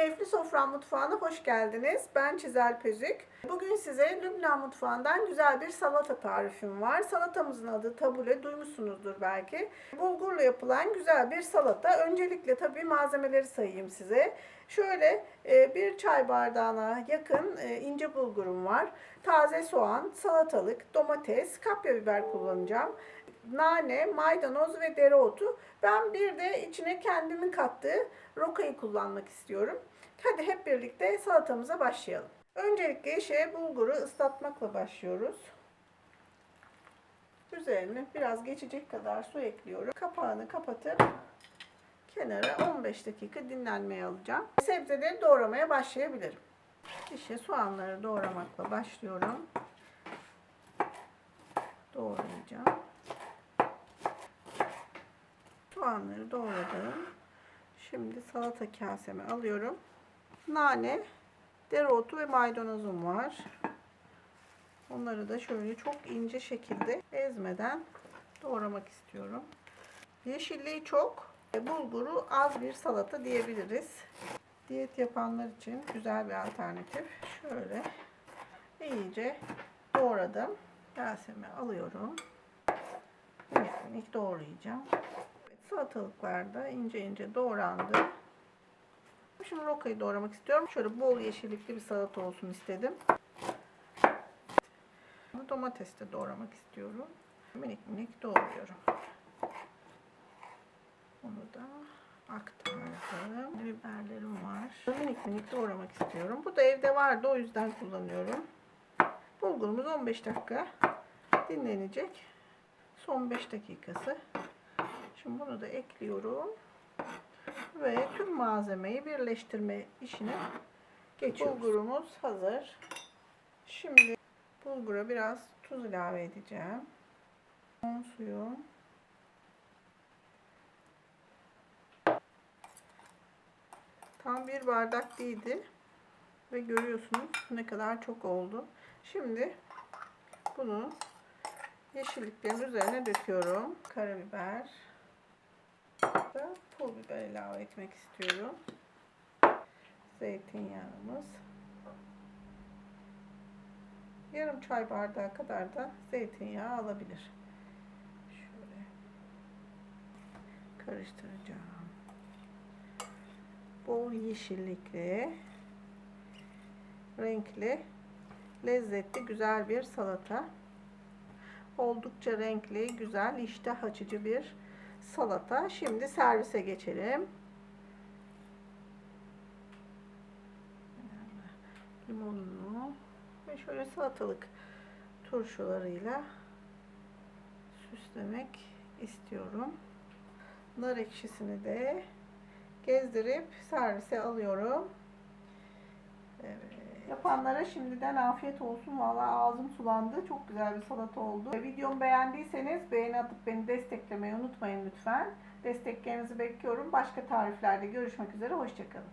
Keyifli Sofra Mutfağı'na hoş geldiniz. Ben Çizel Pezük. Bugün size Lübnan mutfağından güzel bir salata tarifim var. Salatamızın adı tabule, duymuşsunuzdur belki. Bulgurla yapılan güzel bir salata. Öncelikle tabii malzemeleri sayayım size. Şöyle e, bir çay bardağına yakın e, ince bulgurum var. Taze soğan, salatalık, domates, kapya biber kullanacağım. Nane, maydanoz ve dereotu. Ben bir de içine kendimin kattığı rokayı kullanmak istiyorum. Hadi hep birlikte salatamıza başlayalım. Öncelikle işe bulguru ıslatmakla başlıyoruz. Üzerine biraz geçecek kadar su ekliyorum. Kapağını kapatıp kenara 15 dakika dinlenmeye alacağım. Sebzeleri doğramaya başlayabilirim. İşe soğanları doğramakla başlıyorum. Doğrayacağım. Soğanları doğradım. Şimdi salata kaseme alıyorum. Nane, dereotu ve maydanozum var. Onları da şöyle çok ince şekilde ezmeden doğramak istiyorum. Yeşilliği çok, bulguru az bir salata diyebiliriz. Diyet yapanlar için güzel bir alternatif. Şöyle iyice doğradım. Kaseme alıyorum. Minik minik doğrayacağım. Salatalıklar da ince ince doğrandı. Şimdi rokayı doğramak istiyorum. Şöyle bol yeşillikli bir salata olsun istedim. Domates de doğramak istiyorum. Minik minik doğruyorum. Onu da aktardım. Biberlerim var. Minik minik doğramak istiyorum. Bu da evde vardı o yüzden kullanıyorum. Bulgurumuz 15 dakika dinlenecek. Son 5 dakikası. Şimdi bunu da ekliyorum. Ve tüm malzemeyi birleştirme işine geçiyoruz. Bulgurumuz hazır. Şimdi bulgura biraz tuz ilave edeceğim. Un suyu. Tam bir bardak değildi. Ve görüyorsunuz ne kadar çok oldu. Şimdi bunu yeşilliklerin üzerine döküyorum. Karabiber ve pul biber ilave etmek istiyorum. Zeytinyağımız. Yarım çay bardağı kadar da zeytinyağı alabilir. Şöyle karıştıracağım. Bol yeşillikli, renkli, lezzetli, güzel bir salata. Oldukça renkli, güzel, iştah açıcı bir salata. Şimdi servise geçelim. Limonunu ve şöyle salatalık turşularıyla süslemek istiyorum. Nar ekşisini de gezdirip servise alıyorum. Evet. Yapanlara şimdiden afiyet olsun. Valla ağzım sulandı. Çok güzel bir salata oldu. Videomu beğendiyseniz beğeni atıp beni desteklemeyi unutmayın lütfen. Desteklerinizi bekliyorum. Başka tariflerde görüşmek üzere. Hoşçakalın.